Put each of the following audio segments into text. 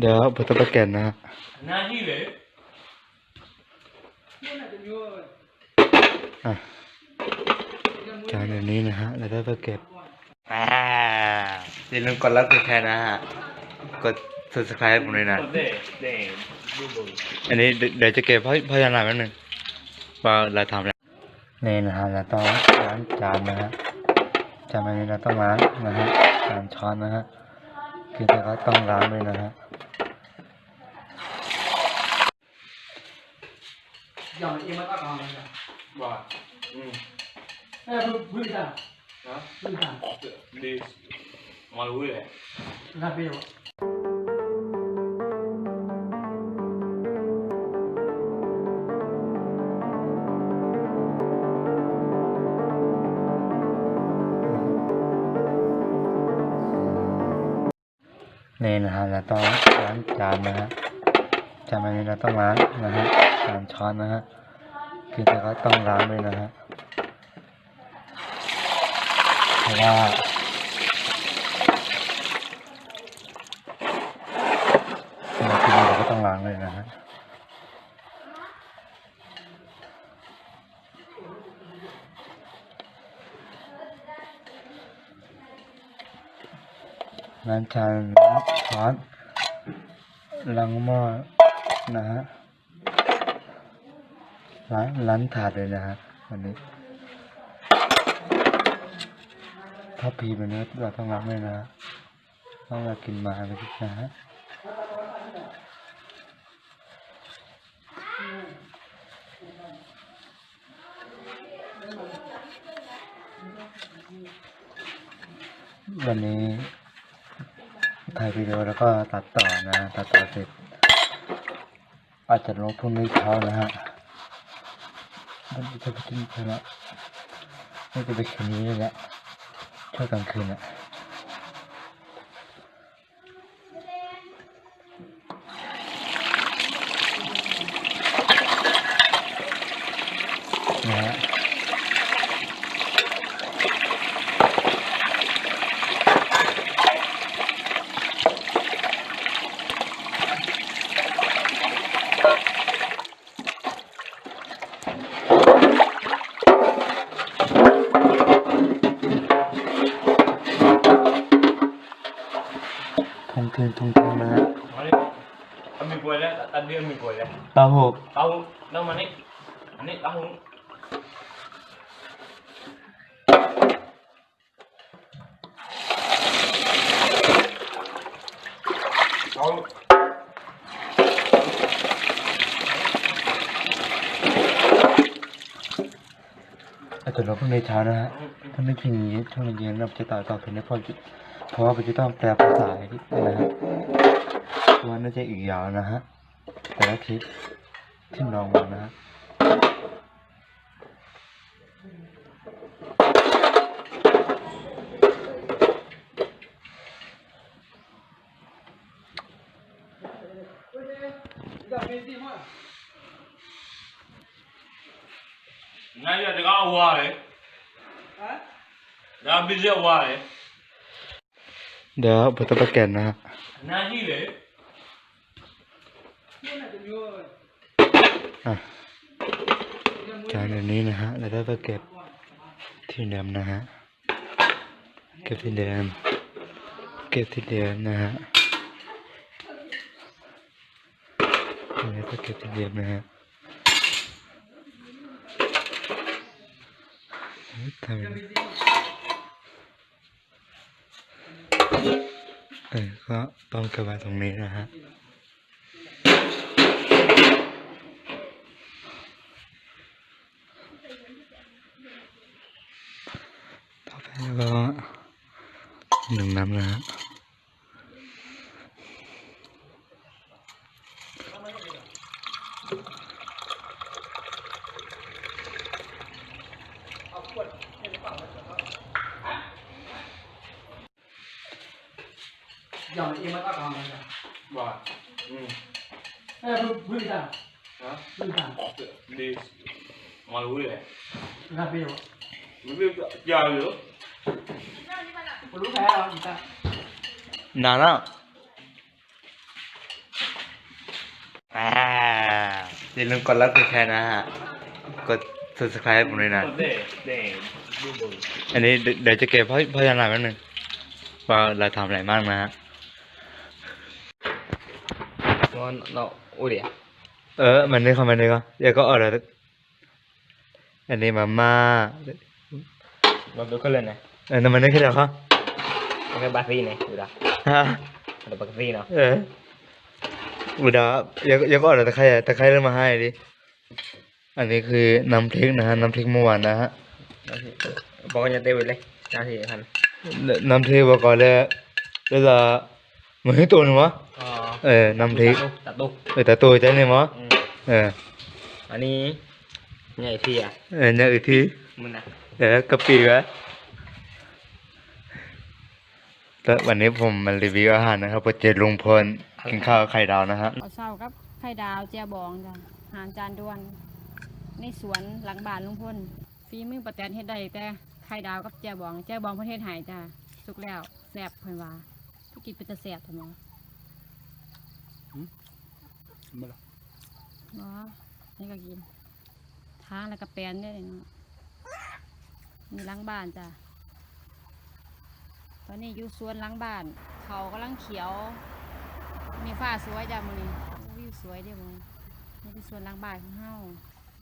เดี๋ยวบัตรแกนนะฮะนาฮีเลยจานแบบนี้นะฮะแล้วได้ไปเก็บอาอย่าลืมกดไลค์กดแชร์นะฮะ กด subscribe ผมด้วยนะ อันนี้เดี๋ยวจะเก็บพพยานหลักนิดนึงว่าเราทำแล้วนี่นะฮะเราต้องล้างจานนะฮะ จานแบบนี้เราต้องล้างนะฮะจานช้อนนะฮะคือเราต้องล้างด้วยนะฮะ giờ mày yên mới bắt con rồi. Bà ừ. Ê vui vui sao hả? Vui sao đi mà lui rồi là bây giờ nên là là to bán tràn nữa จานนะฮะจานแบนี้เราต้องล้างนะฮะจานช้อนนะฮะคือแต่ก็ต้องล้างด้วยนะฮะเพราะว่าเรากินเราก็ต้องล้างเลยนะฮะล้างจานล้างช้อนล้างหม้อ นะฮะล้างล้างถาดเลยนะฮะวันนี้ถ้าพีแบบนี้เราต้องล้างเลยนะฮะต้องเรากินมาไปกินนะฮะวันนี้ถ่ายวิดีโอแล้วก็ตัดต่อนะ ตัดต่อเสร็จ อาจจะลงพรุ่งนี้เช้านะฮะมันจะไปกินไปละไม่จะไปคืนนี้เลยแหละช่วงกลางคืนอะนะ 통큰 통큰만 Ambil buah lah, tak tadi ambil buah lah Tahu Tahu, dah manik Manik tahu Tahu Atau lo pun dari เช้านะฮะถ้าไม่กินอย่างนี้ช่วงเย็นเราจะต่อต่อเป็นได้พอกิน เพราะว่าเราจะต้องแปลภาษาอีกนะฮะเพราะว่าน่าจะอีกยาวนะฮะแต่ละคลิปที่ลองมานะฮะ ဒါမင်းစီမလား နိုင်ရတကားဝါတယ် ဟမ် ဒါဘီဇက်ဝါတယ် เดี๋ยวผมจะไปแก่นนะฮะนานี่เลยจานแบบนี้นะฮะเราได้ไปเก็บที่เดิมนะฮะ เก็บที่เดิม เก็บที่เดิมนะฮะเราได้ไปเก็บที่เดิมนะฮะทำ เออก็ต้องเก็บไว้ตรงนี้นะฮะต่อไปก็หนึ่งน้ำนะฮะ อย่างเองมันก็ทำอะไรกันบ่าอืมเออพื้นฐานฮะพื้นฐานดีมารู้เลยครับพี่มันเรื่องยาวอยู่รู้แค่เราอีกแล้วนานแล้วอ่าอย่าลืมกดไลค์กดแชร์นะฮะ กด subscribe ผมด้วยนะ อันนี้เดี๋ยวจะเก็บเพราะพยานหลักนิดนึงว่าเราทำอะไรมากนะฮะ ngon nó ui đẻ เออมันนี่คอมเมนต์นี่ก็เดี๋ยวก็เออแล้วอันนี้มาม่า nó tôi có lên này เออน้ำมันนี่คือเดี๋ยวเขา có cái bát ri này ui đó ฮะ ada bát ri nào เอออุดาเดี๋ยวเดี๋ยวก็เออตะไคร้อะตะไคร้เริ่มมาให้ดิอันนี้คือน้ำพริกนะฮะน้ำพริกเมื่อวานนะฮะ Đó thì pokoknya teh boleh nah thì thành น้ำพริกบอกก่อนเลยแล้วจะเหมือนตัวหนึงวะ ờ เออน้ำพริก tạt tu เออแต่ตัวใจเนี่ยวะ ừ. เออ anh đi nhảy thì à เออเนี่ยอีกที mình à เดี๋ยวกะปิวะแล้ววันนี้ผมมารีวิวอาหารนะครับโปรเจกต์ลุงพลกินข้าวไข่ดาวนะฮะเอาเช้ากับไข่ดาวแจบองจ้ะอาหารจานด่วนในสวนหลังบ้านลุงพลฝีมือประแตนเฮ็ดได้แต่ไข่ดาวกับแจบองแจบองเพิ่นเฮ็ดใหายจ้ะสุกแล้วแซ่บเพิ่นว่าทุกกินเป็นตะแซ่บเพิ่นว่า มาละเนาะนี่ก็กินทางแล้วก็แปลนได้เลยเนาะมีหลังบ้านจ้ะตอนนี้อยู่สวนหลังบ้าน เขากำลังเขียว มีฟ้าสวยจ้ะมื้อนี้วิวสวยเด้อมื้อนี่เป็นสวนหลังบ้านของเฮา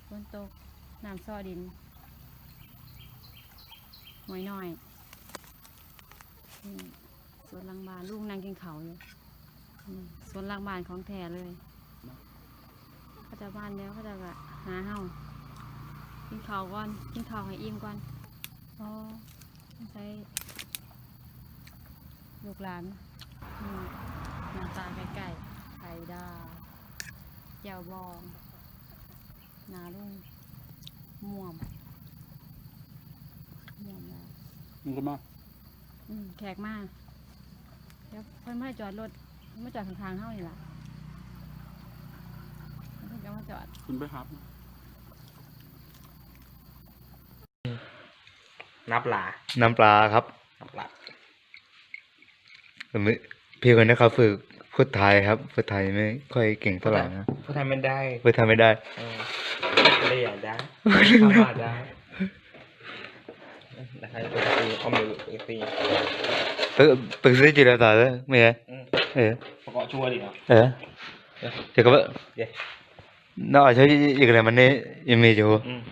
ฝนตกน้ำซอดินหน่อยหน่อยสวนหลังบ้านลูกนั่งกินเขาวอยู่ สวนหลังบ้านของแท้เลยเขาจะบ้านแล้วเขาจะแบบหาเฮากินข้าวก่อนกินข้าวให้อิ่มก่อนอ๋อต้องใช้ลูกหลานอืมหน้าตาใกล้ๆไข่ดาวแจ่วบองหนาลุงม่วมม่วมแล้วมึงก็มาอืมแขกมากเดี๋ยวเพิ่นมาจอดรถ มาจอดข้างๆเฮานี่ล่ะเพิ่นจะมาจอดคุณไปหา nắp là น้ำปลาครับ nắp là ผมพี่คนนี้เขาฝึกพูดไทยครับพูดไทยไม่ค่อยเก่งเท่าไหร่นะ có thay bên đây พูดไทยไม่ได้ ừ. cái đây là đá không là đá là hay cái gì không được cái gì ปึกปึกซื้อจีราตาเลยไม่ใช่ ừ. เออ có gõ chua gì nào เออเดี๋ยวก็ว่า 예. 봐 봐, 조화리 나. 예. 잠깐 만. 예. 나 저기 이거라면에 이미 죠. 응.